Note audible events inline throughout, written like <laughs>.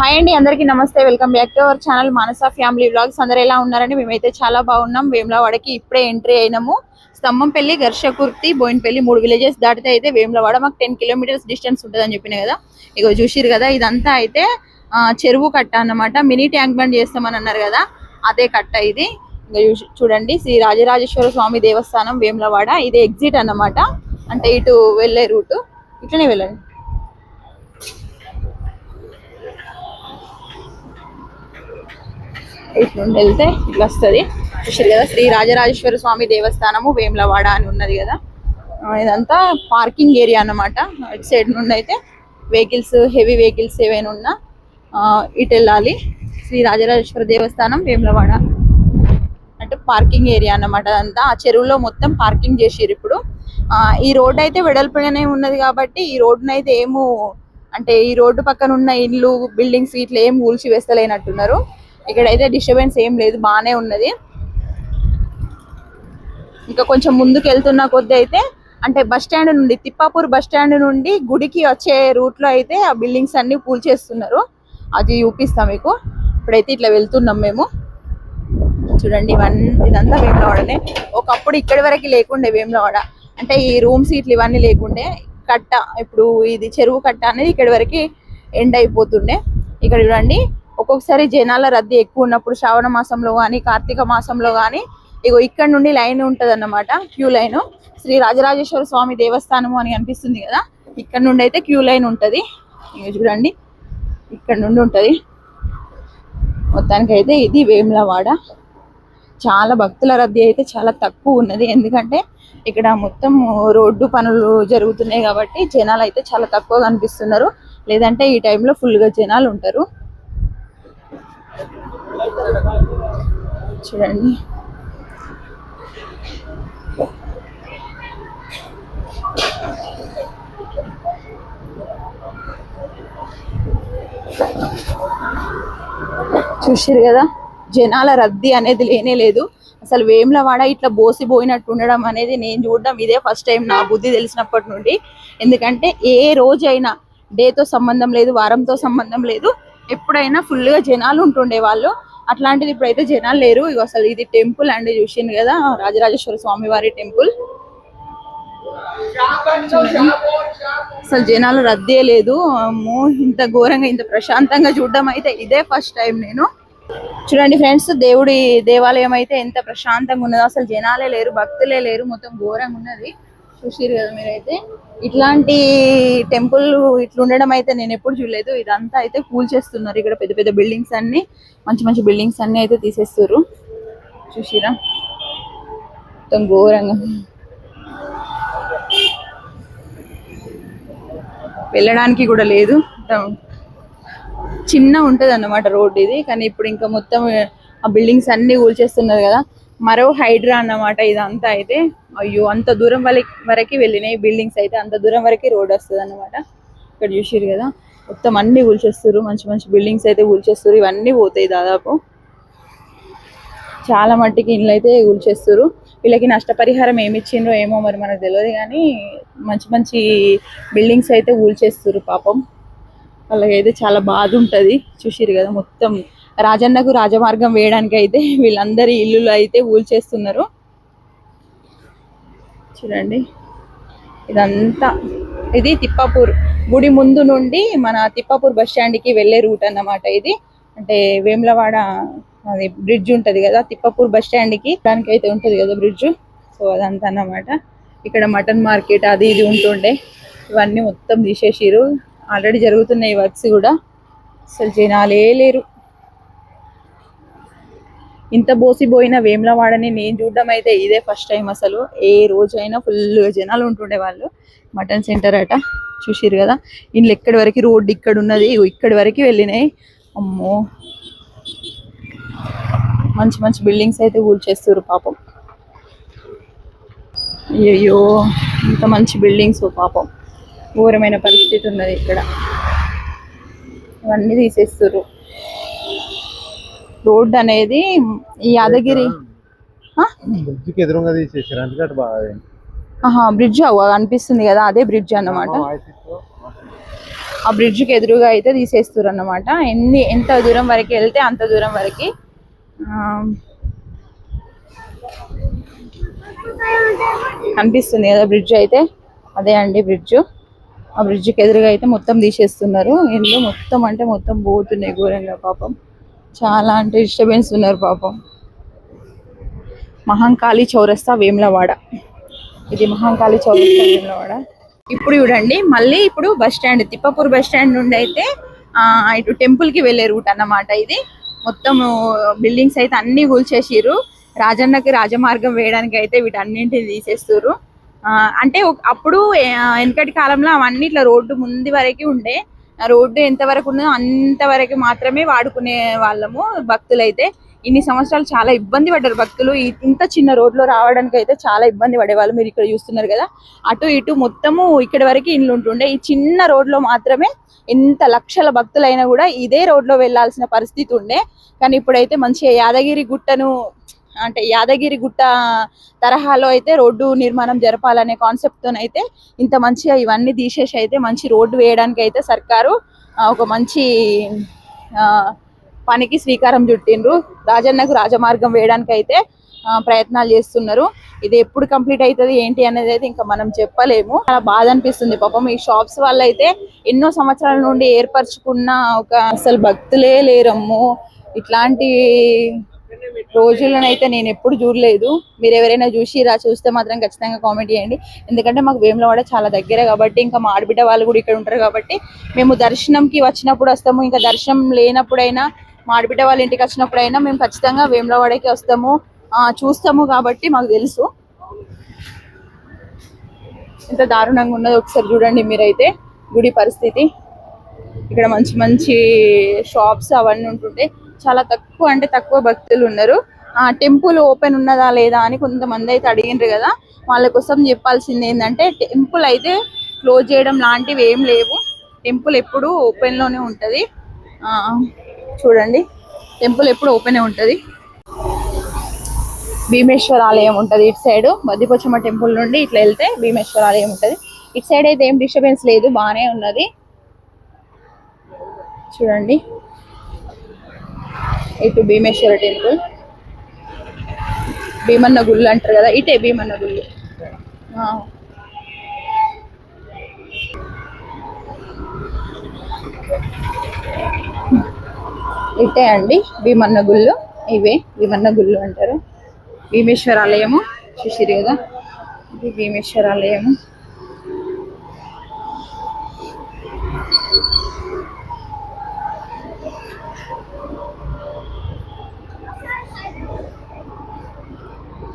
Hi అండి అందరికీ నమస్తే. Welcome back to our channel Manasa family blogs అందరు ఎలా ఉన్నారండి? మేమైతే చాలా బాగున్నాం. వేములవాడకి ఇప్పుడే ఎంట్రీ అయినాము. స్తంభంపల్లి ఘర్షకుర్తి బోయినపల్లి మూడు విలేజెస్ దాటితే అయితే వేములవాడ మాకు టెన్ కిలోమీటర్స్ డిస్టెన్స్ ఉంటుందని చెప్పిన కదా. ఇగో చూసిరు కదా ఇదంతా అయితే చెరువు కట్ట అన్నమాట. మినీ ట్యాంక్ బండ్ చేస్తామని అన్నారు కదా అదే కట్ట ఇది. చూడండి. శ్రీ రాజరాజేశ్వర స్వామి దేవస్థానం వేములవాడ. ఇది ఎగ్జిట్ అన్నమాట. అంటే ఇటు వెళ్ళే రూట్. ఇట్లనే వెళ్ళండి. ఇటు నుండి వెళ్తే ఇట్లా వస్తుంది చూసారు కదా శ్రీ రాజరాజేశ్వర స్వామి దేవస్థానము వేములవాడ అని ఉన్నది కదా. ఇదంతా పార్కింగ్ ఏరియా అన్నమాట. ఇటు సైడ్ నుండి అయితే వెహికల్స్ హెవీ వెహికల్స్ ఏవైనా ఉన్నా ఆ, ఇటు వెళ్ళాలి. శ్రీ రాజరాజేశ్వర దేవస్థానం వేములవాడ. అంటే పార్కింగ్ ఏరియా అన్నమాట అదంతా. ఆ చెరువులో మొత్తం పార్కింగ్ చేసిర్రు ఇప్పుడు. ఆ, ఈ రోడ్ అయితే వెడల్పుగానే ఉన్నది కాబట్టి ఈ రోడ్డునైతే ఏమో అంటే ఈ రోడ్డు పక్కన ఉన్న ఇల్లు బిల్డింగ్స్ ఇట్లా ఏం కూల్చి వేస్తలేనట్టున్నారు ఇక్కడైతే డిస్టర్బెన్స్ ఏం లేదు బాగానే ఉన్నది. ఇంకా కొంచెం ముందుకు వెళ్తున్న కొద్ది అయితే అంటే బస్ స్టాండ్ నుండి తిప్పాపూర్ బస్ స్టాండ్ నుండి గుడికి వచ్చే రూట్లో అయితే ఆ బిల్డింగ్స్ అన్ని పూల్చేస్తున్నారు అది చూపిస్తాం మీకు. ఇప్పుడైతే ఇట్లా వెళ్తున్నాం మేము. చూడండి ఇవన్నీ ఇదంతా వేములవాడనే. ఒకప్పుడు ఇక్కడి వరకు లేకుండే వేములవాడ. అంటే ఈ రూమ్ సీట్లు ఇవన్నీ లేకుండే. కట్ట ఇప్పుడు ఇది చెరువు కట్ట అనేది ఇక్కడి వరకు ఎండ్ అయిపోతుండే. ఇక్కడ చూడండి ఒక్కొక్కసారి జనాల రద్దీ ఎక్కువ ఉన్నప్పుడు శ్రావణ మాసంలో కానీ కార్తీక మాసంలో కానీ ఇగో ఇక్కడ నుండి లైన్ ఉంటుంది అన్నమాట క్యూ లైన్. శ్రీ రాజరాజేశ్వర స్వామి దేవస్థానము అని అనిపిస్తుంది కదా ఇక్కడ నుండి అయితే క్యూ లైన్ ఉంటది. ఇక చూడండి ఇక్కడ నుండి ఉంటది. మొత్తానికి అయితే ఇది వేములవాడ. చాలా భక్తుల రద్దీ అయితే చాలా తక్కువ ఉన్నది ఎందుకంటే ఇక్కడ మొత్తం రోడ్డు పనులు జరుగుతున్నాయి కాబట్టి జనాలు అయితే చాలా తక్కువ కనిపిస్తున్నారు లేదంటే ఈ టైంలో ఫుల్గా జనాలు ఉంటారు. చూడండి. చూసారు కదా జనాల రద్దీ అనేది లేనే లేదు. అసలు వేములవాడ ఇట్లా బోసిపోయినట్టు ఉండడం అనేది నేను చూడడం ఇదే ఫస్ట్ టైం నా బుద్ధి తెలిసినప్పటి నుండి. ఎందుకంటే ఏ రోజైనా డేతో సంబంధం లేదు వారంతో సంబంధం లేదు. ఎప్పుడైనా ఫుల్గా జనాలు ఉంటుండే వాళ్ళు. అట్లాంటిది ఇప్పుడైతే జనాలు లేరు. ఇక అసలు ఇది టెంపుల్ అండి చూసింది కదా రాజరాజేశ్వర స్వామి వారి టెంపుల్. అసలు జనాలు రద్దే లేదు. అమ్మో ఇంత ఘోరంగా ఇంత ప్రశాంతంగా చూడడం అయితే ఇదే ఫస్ట్ టైం నేను. చూడండి ఫ్రెండ్స్ దేవుడి దేవాలయం అయితే ఎంత ప్రశాంతంగా ఉన్నదో. అసలు జనాలే లేరు భక్తులే లేరు. మొత్తం ఘోరంగా ఉన్నది. చూసిరు కదా మీరైతే. ఇట్లాంటి టెంపుల్ ఇట్లుండడం అయితే నేను ఎప్పుడు చూడలేదు. ఇదంతా అయితే కూల్ చేస్తున్నారు. ఇక్కడ పెద్ద పెద్ద బిల్డింగ్స్ అన్ని మంచి మంచి బిల్డింగ్స్ అన్ని అయితే తీసేస్తారు చూసిరా? మొత్తం ఘోరంగా. వెళ్ళడానికి కూడా లేదు. చిన్న ఉంటుంది అన్నమాట రోడ్ ఇది. కానీ ఇప్పుడు ఇంకా మొత్తం ఆ బిల్డింగ్స్ అన్ని కూల్చేస్తున్నారు కదా. మరో హైడ్రా అన్నమాట ఇదంతా అయితే. అయ్యో అంత దూరం వరకు వెళ్ళినాయి బిల్డింగ్స్ అయితే. అంత దూరం వరకు రోడ్ వస్తుంది అన్నమాట. ఇక్కడ చూసిరు కదా. మొత్తం అన్ని కూల్చేస్తారు మంచి మంచి బిల్డింగ్స్ అయితే కూల్చేస్తారు ఇవన్నీ పోతాయి దాదాపు. చాలా మట్టికి ఇండ్లు అయితే కూల్చేస్తారు వీళ్ళకి నష్టపరిహారం ఏమి ఇచ్చిండ్రో ఏమో మరి మనకు తెలియదు కానీ మంచి మంచి బిల్డింగ్స్ అయితే కూల్చేస్తారు పాపం. వాళ్ళకైతే చాలా బాధ ఉంటుంది. చూసిరు కదా మొత్తం. రాజన్నకు రాజమార్గం వేయడానికి అయితే <laughs> వీళ్ళందరి ఇల్లులు అయితే ఊల్చేస్తున్నారు. చూడండి. ఇదంతా. ఇది తిప్పాపూర్. గుడి ముందు నుండి మన తిప్పాపూర్ బస్ స్టాండ్కి వెళ్ళే రూట్ అన్నమాట ఇది. అంటే వేములవాడ అది బ్రిడ్జ్ ఉంటుంది కదా తిప్పాపూర్ బస్ స్టాండ్కి దానికి అయితే ఉంటుంది కదా బ్రిడ్జ్. సో అదంతా అన్నమాట. ఇక్కడ మటన్ మార్కెట్ అది ఇది ఉంటుండే. ఇవన్నీ మొత్తం తీసేసిరు ఆల్రెడీ జరుగుతున్నాయి వర్క్స్ కూడా. అసలు జనాలే లేరు. ఇంత బోసిపోయిన వేములవాడని నేను చూడడం అయితే ఇదే ఫస్ట్ టైం అసలు. ఏ రోజైనా ఫుల్ జనాలు ఉంటుండే వాళ్ళు. మటన్ సెంటర్ అట చూసిరు కదా? ఇంట్లో ఎక్కడి వరకు రోడ్డు ఇక్కడ ఉన్నది ఇక్కడి వరకు వెళ్ళినాయి. అమ్మో. మంచి మంచి బిల్డింగ్స్ అయితే కూల్చేస్తారు పాపం. అయ్యో ఇంత మంచి బిల్డింగ్స్ పాపం. ఘోరమైన పరిస్థితి ఉన్నది ఇక్కడ. ఇవన్నీ తీసేస్తారు రోడ్ అనేది ఈ యాదగిరి? బ్రిడ్జికి ఎదురుగా తీసేసారు. బాగా బ్రిడ్జ్ అనిపిస్తుంది కదా అదే బ్రిడ్జ్ అన్నమాట. ఆ బ్రిడ్జ్కి ఎదురుగా అయితే తీసేస్తారు అన్నమాట. ఎన్ని ఎంత దూరం వరకు వెళ్తే అంత దూరం వరకు. కనిపిస్తుంది కదా బ్రిడ్జ్ అయితే. అదే అండి బ్రిడ్జ్. ఆ బ్రిడ్జ్కి ఎదురుగా అయితే మొత్తం తీసేస్తున్నారు. ఇంట్లో మొత్తం అంటే మొత్తం పోతున్నాయి ఘోరంగా పాపం. చాలా అంటే డిస్టర్బెన్స్ ఉన్నారు పాపం. మహంకాళి చౌరస్తా వేములవాడ. ఇది మహంకాళి చౌరస్తా వేములవాడ. ఇప్పుడు చూడండి మళ్ళీ ఇప్పుడు bus stand Tippapur bus stand నుండి అయితే ఇటు టెంపుల్కి వెళ్ళే రూట్ అన్నమాట ఇది. మొత్తం బిల్డింగ్స్ అయితే అన్ని కూల్చేసిర్రు. రాజన్నకి రాజమార్గం వేయడానికి అయితే వీటన్నింటిని తీసేస్తున్నారు ఆ, అంటే అప్పుడు వెనకటి కాలంలో అవన్నీ ఇట్లా రోడ్డు ముందు వరకు ఉండే. రోడ్డు ఎంత వరకు ఉన్నదో అంతవరకు మాత్రమే వాడుకునే వాళ్ళము భక్తులైతే. ఇన్ని సంవత్సరాలు చాలా ఇబ్బంది పడ్డారు భక్తులు. ఇంత చిన్న రోడ్లో రావడానికి అయితే చాలా ఇబ్బంది పడేవాళ్ళు మీరు ఇక్కడ చూస్తున్నారు కదా. అటు ఇటు మొత్తము ఇక్కడి వరకు ఇండ్లు ఉంటుండే. ఈ చిన్న రోడ్లో మాత్రమే ఎంత లక్షల భక్తులైనా కూడా ఇదే రోడ్లో వెళ్ళాల్సిన పరిస్థితి ఉండే. కానీ ఇప్పుడైతే మంచిగా యాదగిరి గుట్టను అంటే యాదగిరి గుట్ట తరహాలో అయితే రోడ్డు నిర్మాణం జరపాలనే కాన్సెప్ట్ అయితే ఇంత మంచిగా ఇవన్నీ తీసేసి అయితే మంచి రోడ్డు వేయడానికి అయితే సర్కారు ఒక మంచి ఆ, పనికి శ్రీకారం చుట్టిండ్రు. రాజన్నకు రాజమార్గం వేయడానికి అయితే ప్రయత్నాలు చేస్తున్నారు. ఇది ఎప్పుడు కంప్లీట్ అవుతుంది ఏంటి అనేది అయితే ఇంకా మనం చెప్పలేము. చాలా బాధ అనిపిస్తుంది. పాపం ఈ షాప్స్ వల్ల అయితే ఎన్నో సంవత్సరాల నుండి ఏర్పరచుకున్న ఒక అసలు భక్తులే లేరమ్ము. ఇట్లాంటి రోజులనైతే నేను ఎప్పుడు చూడలేదు. మీరు ఎవరైనా చూసిరా చూస్తే మాత్రం ఖచ్చితంగా కామెంట్ చేయండి. ఎందుకంటే మాకు వేములవాడ చాలా దగ్గర కాబట్టి ఇంకా మా ఆడబిడ్డ వాళ్ళు కూడా ఇక్కడ ఉంటారు కాబట్టి మేము దర్శనంకి వచ్చినప్పుడు వస్తాము. ఇంకా దర్శనం లేనప్పుడైనా మా ఆడబిడ్డ వాళ్ళ ఇంటికి వచ్చినప్పుడైనా మేము ఖచ్చితంగా వేములవాడకి వస్తాము. చూస్తాము కాబట్టి మాకు తెలుసు. ఎంత దారుణంగా ఉన్నదో ఒకసారి చూడండి మీరైతే. గుడి పరిస్థితి. ఇక్కడ మంచి మంచి షాప్స్ అవన్నీ ఉంటుంటే చాలా తక్కువ అంటే తక్కువ భక్తులు ఉన్నారు. ఆ టెంపుల్ ఓపెన్ ఉన్నదా లేదా అని కొంతమంది అయితే అడిగిండ్రు కదా. వాళ్ళ కోసం చెప్పాల్సింది ఏంటంటే టెంపుల్ అయితే క్లోజ్ చేయడం లాంటివి ఏం లేవు. టెంపుల్ ఎప్పుడు ఓపెన్లోనే ఉంటది. ఆ, చూడండి. టెంపుల్ ఎప్పుడు ఓపెన్ ఉంటది. భీమేశ్వర ఆలయం ఉంటుంది ఇటు సైడ్. మధ్యపచ్చమ్మ టెంపుల్ నుండి ఇట్లా వెళ్తే భీమేశ్వర ఆలయం ఉంటుంది. ఇటు సైడ్ అయితే ఏం డిస్టర్బెన్స్ లేదు బాగానే ఉన్నది. చూడండి. ఇటు భీమేశ్వర టెంపుల్. భీమన్న గుళ్ళు అంటారు కదా ఇటే భీమన్న గుళ్ళు. ఇటే అండి భీమన్న గుళ్ళు ఇవే భీమన్న గుళ్ళు అంటారు. భీమేశ్వర ఆలయము చూసిరు కదా? ఇది భీమేశ్వర ఆలయము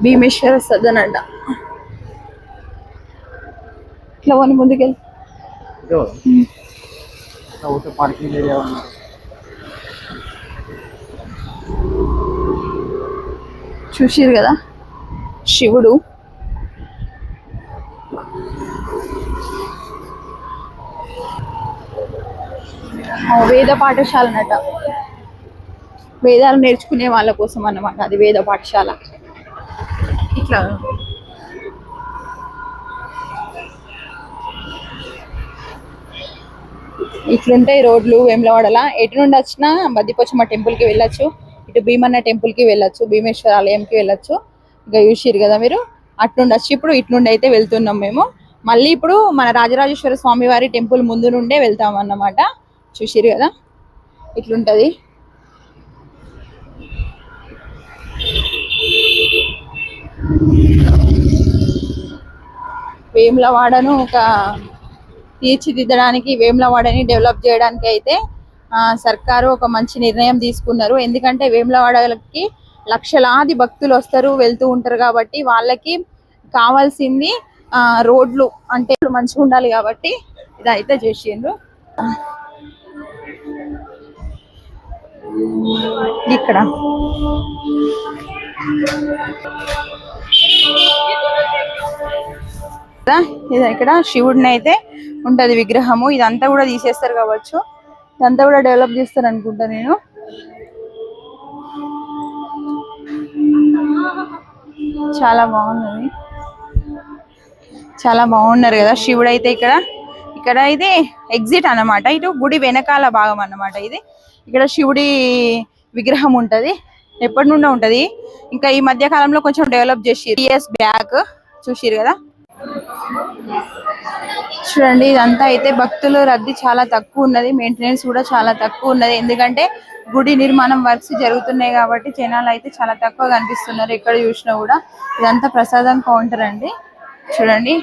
భీమేశ్వర సదన్ అంట ఇట్లా వన్ ముందుకెళ్ళి. పార్కింగ్ ఏరియా చూసిరు కదా? శివుడు. వేద పాఠశాల అన్నట వేదాలు నేర్చుకునే వాళ్ళ కోసం అన్నమాట అది వేద పాఠశాల. ఇట్లా ఇట్లుంటాయి రోడ్లు వేములవాడల ఎటు నుండి వచ్చినా బద్దిపోచమ్మ టెంపుల్కి వెళ్ళొచ్చు. ఇటు భీమన్న టెంపుల్కి వెళ్ళొచ్చు భీమేశ్వర ఆలయంకి వెళ్ళొచ్చు. ఇంకా చూసిరు కదా మీరు? అటు నుండి వచ్చి ఇప్పుడు ఇటు నుండి అయితే వెళ్తున్నాం మేము. మళ్ళీ ఇప్పుడు మన రాజరాజేశ్వర స్వామివారి టెంపుల్ ముందు నుండే వెళ్తాం అన్నమాట. చూసిరు కదా? ఇట్లుంటది. వేములవాడను ఒక తీర్చిదిద్దడానికి వేములవాడని డెవలప్ చేయడానికి అయితే సర్కారు ఒక మంచి నిర్ణయం తీసుకున్నారు. ఎందుకంటే వేములవాడలకి లక్షలాది భక్తులు వస్తారు వెళ్తూ ఉంటారు కాబట్టి వాళ్ళకి కావాల్సింది ఆ, రోడ్లు అంటే మంచిగా ఉండాలి కాబట్టి ఇదైతే చేసిండ్రు. ఇక్కడ. కదా, ఇది ఇక్కడ శివుడిని అయితే ఉంటది విగ్రహము. ఇదంతా కూడా తీసేస్తారు కావచ్చు. ఇదంతా కూడా డెవలప్ చేస్తారు అనుకుంటా నేను. చాలా బాగున్నది చాలా బాగున్నారు కదా శివుడు అయితే ఇక్కడ. ఇక్కడ ఇది ఎగ్జిట్ అన్నమాట. ఇటు గుడి వెనకాల భాగం అన్నమాట ఇది. ఇక్కడ శివుడి విగ్రహం ఉంటది. ఎప్పటి నుండో ఉంటది. ఇంకా ఈ మధ్య కాలంలో కొంచెం డెవలప్ చేసి ఇయర్స్ బ్యాక్ చూసిరు కదా? చూడండి ఇదంతా అయితే భక్తులు రద్దీ చాలా తక్కువ ఉన్నది. మెయింటెనెన్స్ కూడా చాలా తక్కువ ఉన్నది. ఎందుకంటే గుడి నిర్మాణం వర్క్స్ జరుగుతున్నాయి కాబట్టి జనాలు అయితే చాలా తక్కువ కనిపిస్తున్నారు. ఎక్కడ చూసినా కూడా ఇదంతా ప్రసాదం కౌంటర్ అండి. చూడండి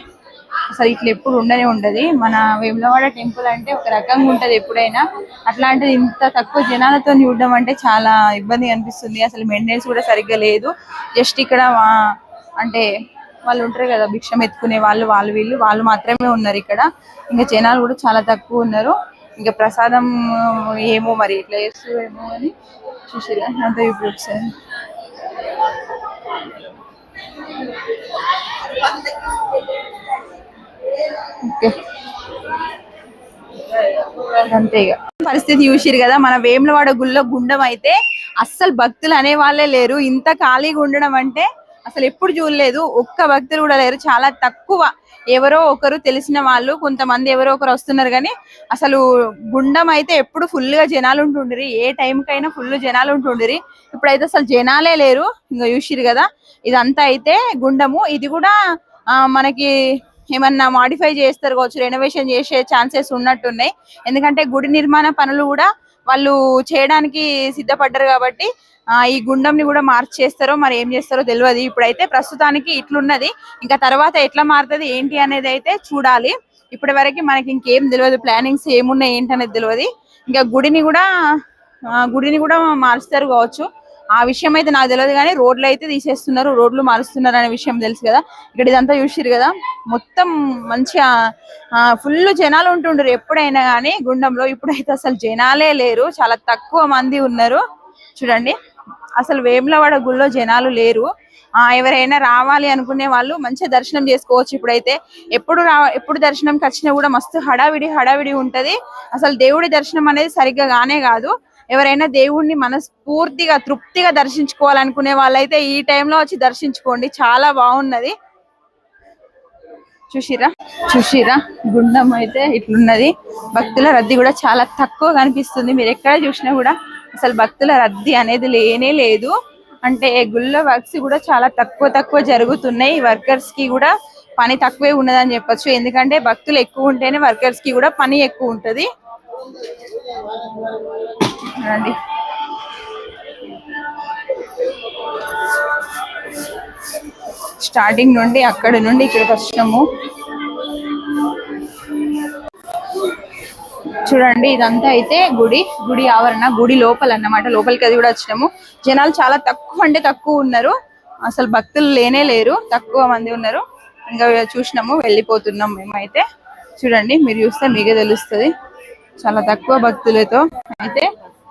అసలు ఇట్లా ఎప్పుడు ఉండనే ఉండదు. మన వేములవాడ టెంపుల్ అంటే ఒక రకంగా ఉంటది ఎప్పుడైనా. అట్లాంటిది ఇంత తక్కువ జనాలతో చూడడం అంటే చాలా ఇబ్బంది అనిపిస్తుంది. అసలు మెయింటెనెన్స్ కూడా సరిగ్గా లేదు. జస్ట్ ఇక్కడ అంటే వాళ్ళు ఉంటారు కదా భిక్షం ఎత్తుకునే వాళ్ళు వాళ్ళు వీళ్ళు వాళ్ళు మాత్రమే ఉన్నారు ఇక్కడ. ఇంకా జనాలు కూడా చాలా తక్కువ ఉన్నారు. ఇంకా ప్రసాదం ఏమో మరి ఇట్లా చేస్తారేమో అని చూసి అంత ఇప్పుడు ఒకసారి. అంతే ఇక. పరిస్థితి చూసిరు కదా మన వేములవాడ గుళ్ళో గుండం అయితే అస్సలు భక్తులు అనే వాళ్ళే లేరు. ఇంత ఖాళీగా ఉండడం అంటే అసలు ఎప్పుడు చూడలేదు. ఒక్క భక్తులు కూడా లేరు. చాలా తక్కువ ఎవరో ఒకరు తెలిసిన వాళ్ళు కొంతమంది ఎవరో ఒకరు వస్తున్నారు కానీ అసలు గుండం అయితే ఎప్పుడు ఫుల్గా జనాలు ఉంటుండ్రి. ఏ టైంకైనా ఫుల్ జనాలు ఉంటుండ్రి. ఇప్పుడైతే అసలు జనాలే లేరు. ఇంకా చూసిరు కదా. ఇదంతా అయితే గుండము. ఇది కూడా ఆ, మనకి ఏమన్నా మాడిఫై చేస్తారు కావచ్చు రెనోవేషన్ చేసే ఛాన్సెస్ ఉన్నట్టున్నాయి. ఎందుకంటే గుడి నిర్మాణ పనులు కూడా వాళ్ళు చేయడానికి సిద్ధపడ్డారు కాబట్టి ఆ, ఈ గుండంని కూడా మార్చేస్తారో మరి ఏం చేస్తారో తెలియదు ఇప్పుడైతే ప్రస్తుతానికి ఇట్లున్నది. ఇంకా తర్వాత ఎట్లా మారుతుంది ఏంటి అనేది అయితే చూడాలి. ఇప్పటి వరకు మనకి ఇంకేం తెలియదు ప్లానింగ్స్ ఏమున్నాయి ఏంటి అనేది తెలియదు ఇంకా గుడిని కూడా గుడిని కూడా మార్చుతారు కావచ్చు. ఆ విషయం అయితే నాకు తెలియదు కానీ రోడ్లు అయితే తీసేస్తున్నారు రోడ్లు మారుస్తున్నారు అనే విషయం తెలుసు కదా. ఇక్కడ ఇదంతా చూసిరు కదా. మొత్తం మంచిగా ఫుల్ జనాలు ఉంటుండ్రు ఎప్పుడైనా కానీ గుండంలో. ఇప్పుడైతే అసలు జనాలే లేరు. చాలా తక్కువ మంది ఉన్నారు. చూడండి. అసలు వేములవాడ గుళ్ళో జనాలు లేరు. ఆ ఎవరైనా రావాలి అనుకునే వాళ్ళు మంచిగా దర్శనం చేసుకోవచ్చు ఇప్పుడైతే. ఎప్పుడు రా ఎప్పుడు దర్శనంకి వచ్చినా కూడా మస్తు హడావిడి హడావిడి ఉంటది. అసలు దేవుడి దర్శనం అనేది సరిగ్గా గానే కాదు. ఎవరైనా దేవుణ్ణి మనస్ఫూర్తిగా తృప్తిగా దర్శించుకోవాలనుకునే వాళ్ళైతే ఈ టైంలో వచ్చి దర్శించుకోండి. చాలా బాగున్నది. చూసిరా చూసిరా గుండం అయితే ఇట్లున్నది. భక్తుల రద్దీ కూడా చాలా తక్కువ కనిపిస్తుంది. మీరు ఎక్కడ చూసినా కూడా అసలు భక్తుల రద్దీ అనేది లేనే లేదు. అంటే గుళ్ళ వర్క్స్ కూడా చాలా తక్కువ తక్కువ జరుగుతున్నాయి. వర్కర్స్కి కూడా పని తక్కువే ఉన్నదని చెప్పొచ్చు. ఎందుకంటే భక్తులు ఎక్కువ ఉంటేనే వర్కర్స్కి కూడా పని ఎక్కువ ఉంటది. రండి. స్టార్టింగ్ నుండి అక్కడ నుండి ఇక్కడికి వచ్చినాము. చూడండి ఇదంతా అయితే గుడి గుడి ఆవరణ గుడి లోపల అన్నమాట. లోపలికి అది కూడా వచ్చినాము. జనాలు చాలా తక్కువ అంటే తక్కువ ఉన్నారు. అసలు భక్తులు లేనే లేరు. తక్కువ మంది ఉన్నారు. ఇంకా చూసినాము వెళ్ళిపోతున్నాం మేమైతే. చూడండి మీరు చూస్తే మీకే తెలుస్తుంది. చాలా తక్కువ భక్తులతో. అయితే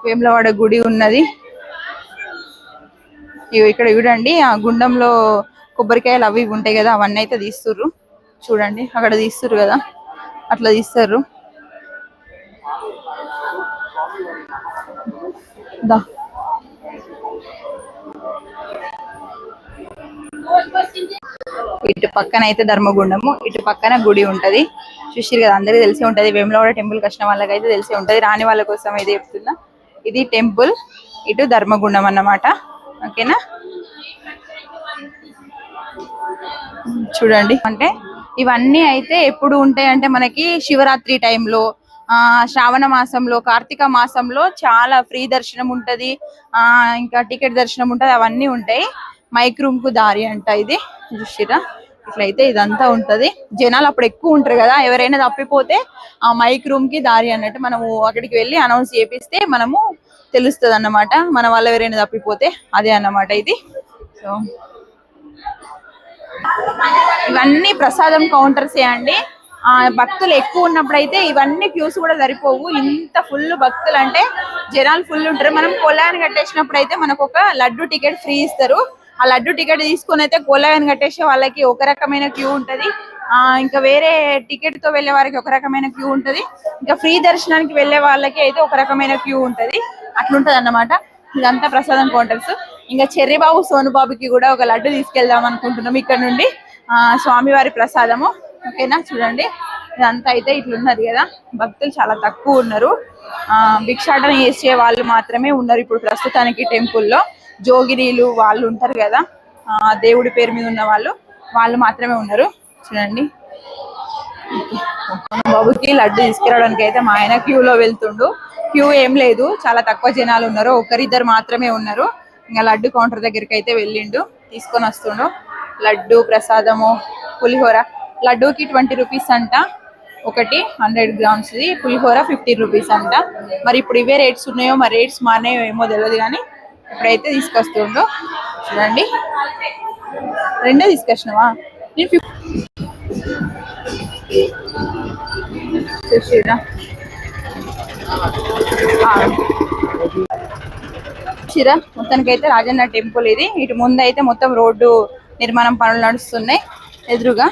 వేములవాడ గుడి ఉన్నది. ఇక్కడ చూడండి ఆ గుండంలో కొబ్బరికాయలు అవి ఇవి ఉంటాయి కదా అవన్నీ అయితే తీస్తుర్రు. చూడండి అక్కడ తీస్తుర్రు కదా అట్లా తీస్తారు దా. ఇటు పక్కన అయితే ధర్మగుండము ఇటు పక్కన గుడి ఉంటది. చూసిరు కదా అందరికీ తెలిసే ఉంటది. వేములవాడ టెంపుల్ కష్టం వాళ్ళకి అయితే తెలిసే ఉంటది. రాని వాళ్ళ కోసం అయితే చెప్తున్నా. ఇది టెంపుల్ ఇటు ధర్మగుండం అన్నమాట. ఓకేనా? చూడండి. అంటే ఇవన్నీ అయితే ఎప్పుడు ఉంటాయి అంటే మనకి శివరాత్రి టైంలో ఆ శ్రావణ మాసంలో కార్తీక మాసంలో చాలా ఫ్రీ దర్శనం ఉంటది. ఆ ఇంకా టికెట్ దర్శనం ఉంటది. అవన్నీ ఉంటాయి. మైక్ రూమ్కు దారి అంట ఇది. చూసిరా ఇట్లయితే ఇదంతా ఉంటది. జనాలు అప్పుడు ఎక్కువ ఉంటారు కదా ఎవరైనా తప్పిపోతే ఆ మైక్ రూమ్కి దారి అన్నట్టు మనము అక్కడికి వెళ్ళి అనౌన్స్ చేపిస్తే మనము తెలుస్తుంది అన్నమాట మన వాళ్ళు ఎవరైనా తప్పిపోతే అదే అన్నమాట ఇది. సో ఇవన్నీ ప్రసాదం కౌంటర్స్ అండి. ఆ భక్తులు ఎక్కువ ఉన్నప్పుడు అయితే ఇవన్నీ క్యూస్ కూడా సరిపోవు. ఇంత ఫుల్ భక్తులు అంటే జనాలు ఫుల్ ఉంటారు. మనం పొలాన్ని కట్టేసినప్పుడు అయితే మనకు ఒక లడ్డు టికెట్ ఫ్రీ ఇస్తారు. ఆ లడ్డు టికెట్ తీసుకొని అయితే కొలాయని కట్టేసే వాళ్ళకి ఒక రకమైన క్యూ ఉంటది. ఆ ఇంకా వేరే టికెట్తో వెళ్ళే వారికి ఒక రకమైన క్యూ ఉంటది. ఇంకా ఫ్రీ దర్శనానికి వెళ్ళే వాళ్ళకి అయితే ఒక రకమైన క్యూ ఉంటది. అట్లుంటది అన్నమాట ఇదంతా ప్రసాదం కౌంటర్స్ ఇంకా చెర్రిబాబు సోనుబాబుకి కూడా ఒక లడ్డు తీసుకెళ్దాం అనుకుంటున్నాం ఇక్కడ నుండి. ఆ స్వామివారి ప్రసాదము. ఓకేనా? చూడండి. ఇదంతా అయితే ఇట్లున్నది కదా. భక్తులు చాలా తక్కువ ఉన్నారు. ఆ భిక్షాటన చేసే వాళ్ళు మాత్రమే ఉన్నారు ఇప్పుడు ప్రస్తుతానికి టెంపుల్లో. జోగిరీలు వాళ్ళు ఉంటారు కదా ఆ దేవుడి పేరు మీద ఉన్న వాళ్ళు వాళ్ళు మాత్రమే ఉన్నారు. చూడండి. బాబుకి లడ్డు తీసుకురావడానికి అయితే మా ఆయన క్యూలో వెళ్తుండు. క్యూ ఏం లేదు చాలా తక్కువ జనాలు ఉన్నారు. ఒకరిద్దరు మాత్రమే ఉన్నారు. ఇంకా లడ్డు కౌంటర్ దగ్గరికి అయితే వెళ్ళిండు తీసుకొని వస్తుండు. లడ్డు ప్రసాదము పులిహోర. లడ్డూకి ట్వంటీ రూపీస్ అంట ఒకటి హండ్రెడ్ గ్రామ్స్ది. పులిహోర ఫిఫ్టీ రూపీస్ అంట. మరి ఇప్పుడు ఇవే రేట్స్ ఉన్నాయో మరి రేట్స్ మానేయో ఏమో తెలియదు కానీ ఇప్పుడైతే తీసుకొస్తుండు చూడండి. రెండే తీసుకొచ్చినావా? నేను చూసిరా. చూసిరా? మొత్తానికి అయితే రాజన్న టెంపుల్ ఇది. ఇటు ముందు అయితే మొత్తం రోడ్డు నిర్మాణం పనులు నడుస్తున్నాయి ఎదురుగా.